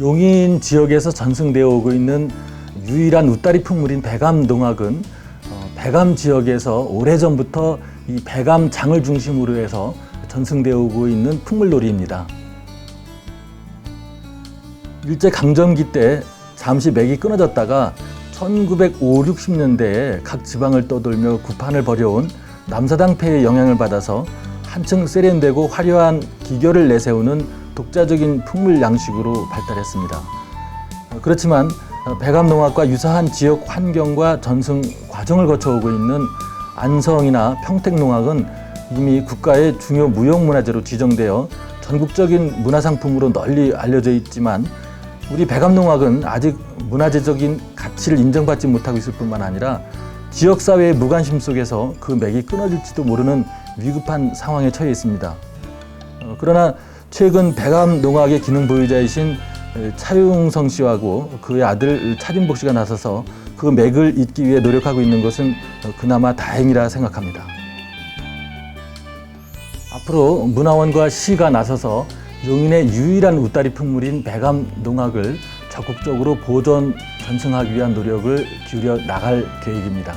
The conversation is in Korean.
용인 지역에서 전승되어 오고 있는 유일한 웃다리 풍물인 배감 농악은 어, 배감 지역에서 오래전부터 이 배감 장을 중심으로 해서 전승되어 오고 있는 풍물놀이입니다. 일제 강점기 때 잠시 맥이 끊어졌다가 1950, 60년대에 각 지방을 떠돌며 구판을 벌여온 남사당패의 영향을 받아서 한층 세련되고 화려한 기교를 내세우는 독자적인 풍물 양식으로 발달했습니다. 어, 그렇지만 어, 배감농악과 유사한 지역 환경과 전승 과정을 거쳐오고 있는 안성이나 평택농악은 이미 국가의 중요 무형문화재로 지정되어 전국적인 문화상품으로 널리 알려져 있지만 우리 배감농악은 아직 문화재적인 가치를 인정받지 못하고 있을 뿐만 아니라 지역사회의 무관심 속에서 그 맥이 끊어질지도 모르는 위급한 상황에 처해 있습니다. 어, 그러나 최근 배감농악의 기능 보유자이신 차용성 씨하고 그의 아들 차진복 씨가 나서서 그 맥을 잇기 위해 노력하고 있는 것은 어, 그나마 다행이라 생각합니다. 앞으로 문화원과 시가 나서서 용인의 유일한 웃다리 풍물인 배감 농악을 적극적으로 보존 전승하기 위한 노력을 기울여 나갈 계획입니다.